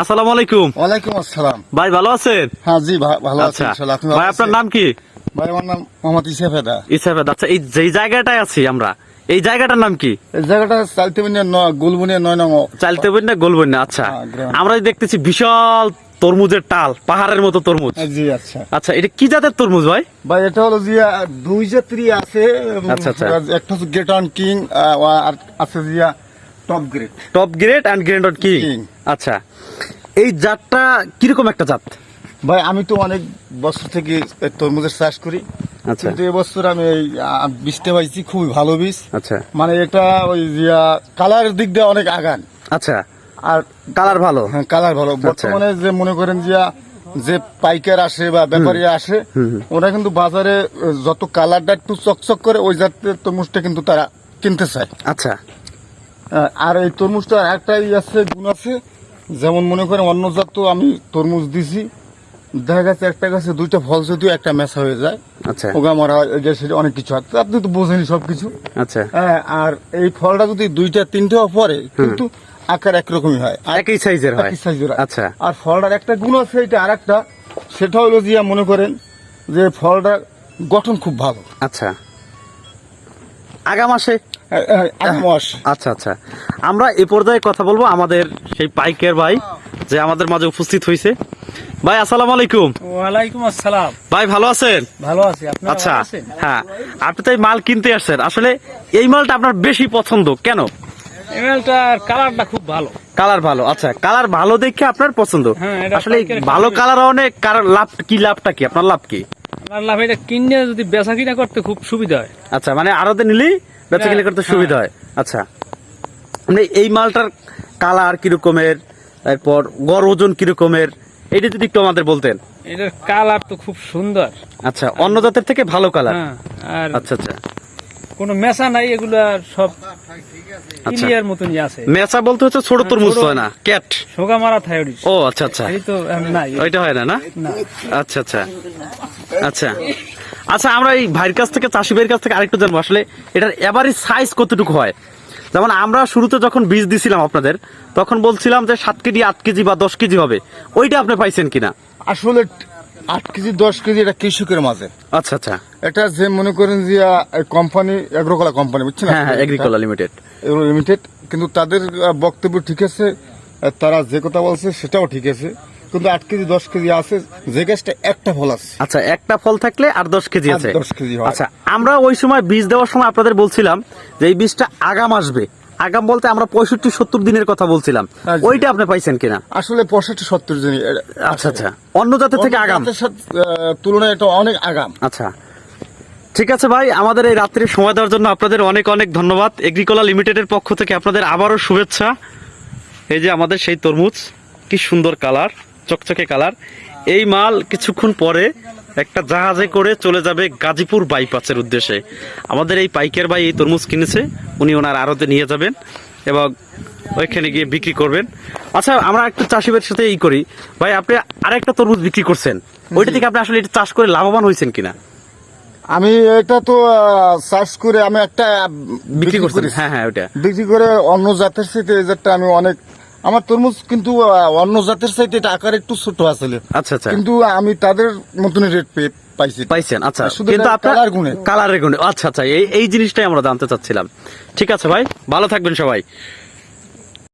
আসসালামু আলাইকুম। ওয়ালাইকুম আসসালাম। ভাই ভালো আছেন? হ্যাঁ জি ভালো আছি আচ্ছা। ইনশাআল্লাহ। ভাই আপনার নাম কি? ভাই আমার নাম মোহাম্মদ ইসাফেদা ইসাফেদ আচ্ছা এই যেই জায়গাটায় আছি আমরা এই জায়গাটার নাম কি? জায়গাটা চালতেমিনিয়া গুলবুনিয়া নয় নং চালতে বই না গোলবই না আচ্ছা। হ্যাঁ, আমরা দেখতেছি বিশাল তরমুজের টাল পাহাড়ের মতো তরমুজ। জি আচ্ছা। আচ্ছা এটা কি জাতের তরমুজ ভাই? ভাই এটা হলো যে দুই জাতিরই আছে আচ্ছা, আচ্ছা। একটা হচ্ছে গ্রেট অন কিং আর আছে Zia top grade top grade and grade কি আচ্ছা। এই জাতটা কীরকম একটা জাত? ভাই আমি তো অনেক বছর থেকে তরমুজের চাষ করি। আচ্ছা। কিন্তু এবছর আমি বীজটা পাইছি খুবই ভালো বীজ। আচ্ছা। মানে এটা ওই জিয়া কালারের দিক দিয়ে অনেক আগান। আচ্ছা। আর কালার ভালো। হ্যাঁ কালার ভালো। বর্তমানে যে মনে করেন যে যে পাইকার আসে বা ব্যাপারী আসে ওরা কিন্তু বাজারে যত কালারটা একটু চকচক করে ওই জাতের তরমুজটা কিন্তু তারা কিনতে চায়। আচ্ছা। আর এই তরমুজটা একটাই আছে গুণ আছে। যেমন মনে করেন অন্য জাত তো আমি তরমুজ দিছি। দেখা গেছে একটা গাছে দুইটা ফল যদিও একটা মেশা হয়ে যায়। আচ্ছা। ওগা মারা সেটা অনেক কিছু তো আপনি তো বোঝেনি সবকিছু। আচ্ছা। হ্যাঁ আর এই ফলটা যদি দুইটা তিনটেও পরে কিন্তু আকার একরকমই হয়। একই সাইজের হয়। একই সাইজের আচ্ছা। আর ফলটার একটা গুণ আছে এটা আর একটা সেটা হলো যে মনে করেন যে ফলটার গঠন খুব ভালো। আচ্ছা। আগা মাসে? এ- এ- এক মাস। আচ্ছা আচ্ছা। আমরা এ পর্যায়ে কথা বলব আমাদের সেই পাইকের ভাই যে আমাদের মাঝে উপস্থিত হয়েছে ভাই আসসালাম আলাইকুম। ওয়ালাইকুম আসসালাম। ভাই ভালো আছেন? ভালো আছি। আপনি আচ্ছা হ্যাঁ। আপনি তো এই মাল কিনতে আসছেন। আসলে এই মালটা আপনার বেশি পছন্দ কেন? ইমেলটার কালারটা খুব ভালো। কালার ভালো আচ্ছা। কালার ভালো দেখে আপনার পছন্দ। হ্যাঁ, আসলে ভালো কালার। কালার অনেক কার- লাভ কি লাভটা কি? আপনার লাভ কি? আমার লাভ এটা কিনে যদি বেচা কিনা করতে খুব সুবিধা হয়। আচ্ছা মানে নিলেই বেচা কিনা করতে হ্যাঁ। সুবিধা হয়। আচ্ছা। মানে এই মালটার কালার কিরকমের এরপর গড় ওজন কিরকমের এটা যদি একটু আমাদের বলতেন। এটার কালার তো খুব সুন্দর। আচ্ছা অন্য জাতের থেকে ভালো কালার। হ্যাঁ আচ্ছা আচ্ছা। কোনো মেশা নাই এগুলা সব আচ্ছা। ক্লিয়ার মতনই আছে। মেচা বলতে হচ্ছে ছোট তরমুজ হয় না ক্যাট। সোগা মারা ও আচ্ছা আচ্ছা। এই তো নাই। ওইটা হয় না না? না। আচ্ছা আচ্ছা। আচ্ছা। আচ্ছা আমরা এই ভাইয়ের কাছ থেকে চাষি ভাইয়ের কাছ থেকে আরেকটু জানব। আসলে এটার এভারেজ সাইজ কতটুকু হয়? যেমন আমরা শুরুতে যখন বীজ দিছিলাম আপনাদের তখন বলছিলাম যে সাত কেজি আট কেজি বা দশ কেজি হবে। ওইটা আপনি পাইছেন কিনা? আসলে আট কেজি দশ কেজি এটা কৃষকের মাঝে। আচ্ছা আচ্ছা। এটা যে মনে করেন যে কোম্পানি এগ্রোকলা কোম্পানি বুঝছেন হ্যাঁ এগ্রিকোলা লিমিটেড লিমিটেড কিন্তু তাদের বক্তব্য ঠিক আছে তারা যে কথা বলছে সেটাও ঠিক আছে কিন্তু আট কেজি দশ কেজি আছে যে গাছটা একটা ফল আছে। আচ্ছা একটা ফল থাকলে আর দশ কেজি আছে। 10 কেজি আচ্ছা আমরা ওই সময় বীজ দেওয়ার সময় আপনাদের বলছিলাম যে এই বীজটা আগাম আসবে। আগাম বলতে আমরা পঁয়ষট্টি সত্তর দিনের কথা বলছিলাম। ওইটা আপনি পাইছেন কিনা? আসলে পঁয়ষট্টি সত্তর দিন আচ্ছা আচ্ছা। অন্য জাতের থেকে আগাম। তুলনায় এটা অনেক আগাম। আচ্ছা। ঠিক আছে ভাই আমাদের এই রাত্রির সময় দেওয়ার জন্য আপনাদের অনেক অনেক ধন্যবাদ। এগ্রিকোলা লিমিটেডের পক্ষ থেকে আপনাদের আবারও শুভেচ্ছা। এই যে আমাদের সেই তরমুজ কি সুন্দর কালার চকচকে কালার। এই মাল কিছুক্ষণ পরে একটা জাহাজে করে চলে যাবে গাজীপুর বাইপাসের উদ্দেশ্যে। আমাদের এই পাইকার ভাই এই তরমুজ কিনেছে উনি ওনার আড়তে নিয়ে যাবেন এবং ওইখানে গিয়ে বিক্রি করবেন। আচ্ছা আমরা একটু চাষিদের সাথে এই করি। ভাই আপনি আরেকটা তরমুজ বিক্রি করছেন। ওইটা থেকে আপনি আসলে এটা চাষ করে লাভবান হয়েছেন কিনা? আমি এটা তো চাষ করে আমি একটা বিক্রি করছি। হ্যাঁ হ্যাঁ ওইটা। বিক্রি করে অন্য জাতের সাথে এই জাতটা আমি অনেক আমার তরমুজ কিন্তু অন্য জাতের সাথে এটা আকার একটু ছোট আসলে। আচ্ছা আচ্ছা। কিন্তু আমি তাদের মতন রেট পেয়ে পাইছি। পাইছেন আচ্ছা। কিন্তু আপনার কালার গুণে। কালারের গুণে। আচ্ছা আচ্ছা এই এই জিনিসটাই আমরা জানতে চাচ্ছিলাম। ঠিক আছে ভাই ভালো থাকবেন সবাই।